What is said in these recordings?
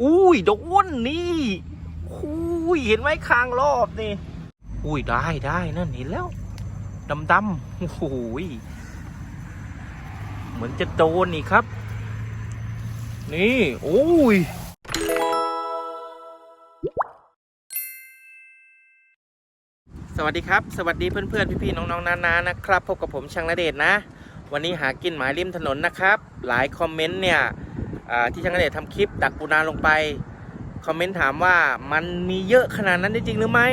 อุ้ยโดนนี่อุ้ยเห็นไหมคางรอบนี่ อุ้ยได้ได้นั่นเห็นแล้วดำดำๆโอ้โหยเหมือนจะโดนนี่ครับ นี่โอ้ยสวัสดีครับ สวัสดีเพื่อนๆพี่ๆน้องๆนานๆนะครับพบกับผมช่างระเดชนะ วันนี้หากินหมายริมถนนนะครับ หลายคอมเมนต์เนี่ย ที่ช่างระเดชทำคลิปดักปูนาลงไปคอมเมนต์ถามว่ามันมีเยอะขนาดนั้นจริงหรือไม่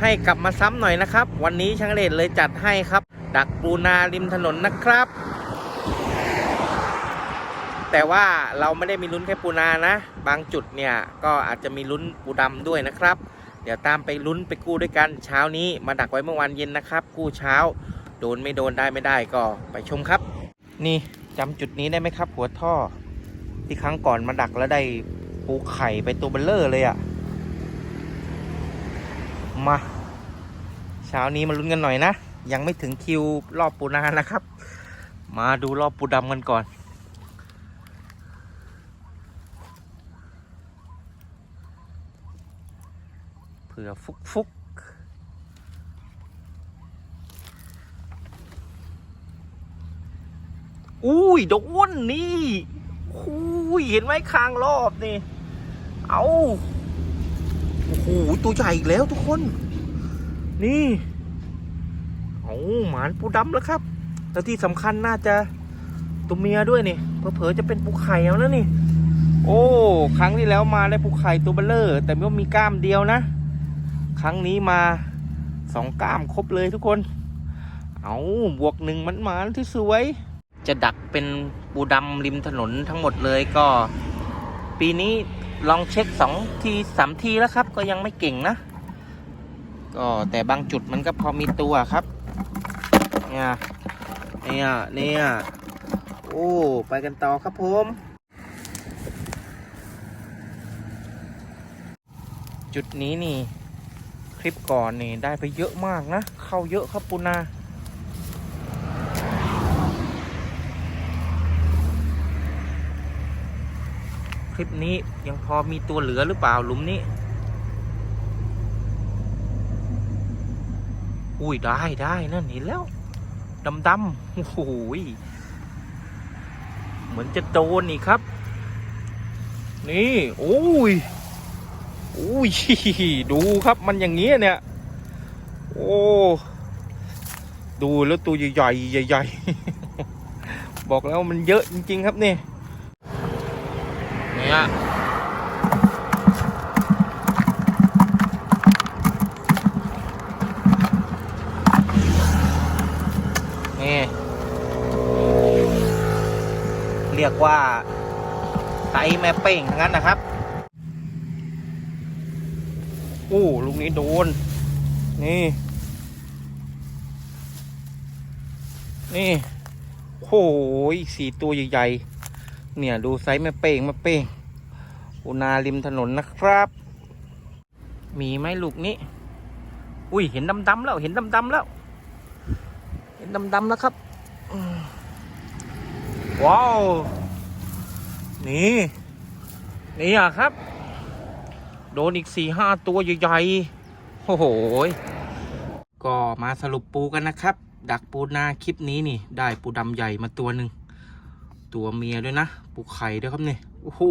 ให้กลับมาซ้ำหน่อยนะครับ วันนี้ช่างเดชเลยจัดให้ครับ ดักปูนาริมถนนนะครับ แต่ว่าเราไม่ได้มีลุ้นแค่ปูนานะ บางจุดเนี่ยก็อาจจะมีลุ้นปูดำด้วยนะครับ เดี๋ยวตามไปลุ้นไปกู้ด้วยกันเช้านี้มาดักไว้เมื่อวานเย็นนะครับ กู้เช้า โดนไม่โดนได้ไม่ได้ก็ไปชมครับ นี่จำจุดนี้ได้ไหมครับ หัวท่อ ที่ครั้งก่อนมาดักแล้วได้ปูไข่ไปตัวเบลเลอร์เลยอะ่ะ มาเช้านี้มาลุ้นกันหน่อยนะ ยังไม่ถึงคิวรอบปูนานะครับ มาดูรอบปูดำกันก่อน เผื่อฟุกฟุกอุ้ยโดนนี่ ยเห็นไหมคางรอบนี่ เอาโอ้โหตัวใหญ่อีกแล้วทุกคน นี่เอาหมานปูดำแล้วครับแล้วที่สำคัญน่าจะตัวเมียด้วยนี่เผลอๆจะเป็นปูไข่แล้วนี่ โอ้ ครั้งที่แล้วมาได้ปูไข่ตัวเบลเลอร์ แต่ไม่มีกล้ามเดียวนะ ครั้งนี้มาสองกล้ามครบเลยทุกคน เอาบวกหนึ่งมันหมาที่สวย จะดักเป็นปูดำริมถนนทั้งหมดเลยก็ ปีนี้ลองเช็คสองทีสามทีแล้วครับ ก็ยังไม่เก่งนะ ก็แต่บางจุดมันก็พอมีตัวครับ เนี่ยเนี่ยเนี่ยโอ้ไปกันต่อครับผมจุดนี้นี่ คลิปก่อนนี่ได้ไปเยอะมากนะ เข้าเยอะครับปูนา ลิปนี้ยังพอมีตัวเหลือหรือเปล่าหลุมนี้ อุ้ยได้ได้นั่นเห็นแล้วดำดำโอ้โหเหมือนจะโดนนี่ครับ นี่โอ้ยอุ้ยดูครับมันอย่างเงี้ยเนี่ย โอ้ดูแล้วตัวใหญ่ๆใหญ่บอกแล้วมันเยอะจริง ๆ ครับนี่ เนี่ยนี่เรียกว่าไซแม่เป้งทั้งนั้นนะครับโอ้ลูกนี้โดน นี่ นี่โอ้ยสี่ตัวใหญ่ๆ เนี่ย ดูไซส์แม่เป้งแม่เป้ง อุนาริมถนนนะครับ มีไหมลูกนี้ อุ้ยเห็นดำๆแล้ว เห็นดำๆแล้ว เห็นดำๆแล้วครับ ว้าว นี่ นี่อะครับ โดนอีกสี่ห้าตัวใหญ่ๆ โอ้โห ก็มาสรุปปูกันนะครับ ดักปูนาคลิปนี้นี่ ได้ปูดำใหญ่มาตัวหนึ่ง ตัวเมียด้วยนะ ปูไข่ด้วยครับเนี่ โอ้โห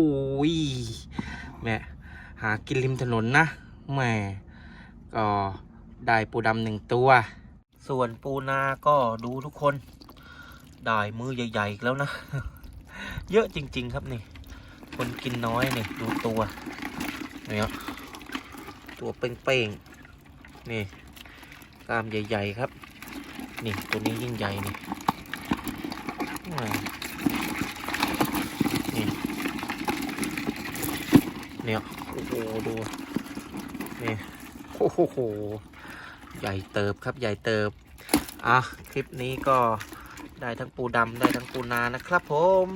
แม่หากินริมถนนนะแม่ก็ได้ปูดำหนึ่งตัว ส่วนปูนาก็ดูทุกคน ได้มือใหญ่ๆอีกแล้วนะ เยอะจริง ๆ ครับนี่ คนกินน้อยนี่ดูตัวเนี่ยตัวเป้งๆนี่กามใหญ่ ๆ ครับ นี่ตัวนี้ยิ่งใหญ่นี่ เนี่ยโอ้โหดูนี่โอ้โหใหญ่เติบครับใหญ่เติบอะคลิปนี้ก็ได้ทั้งปูดำได้ทั้งปูนานะครับผม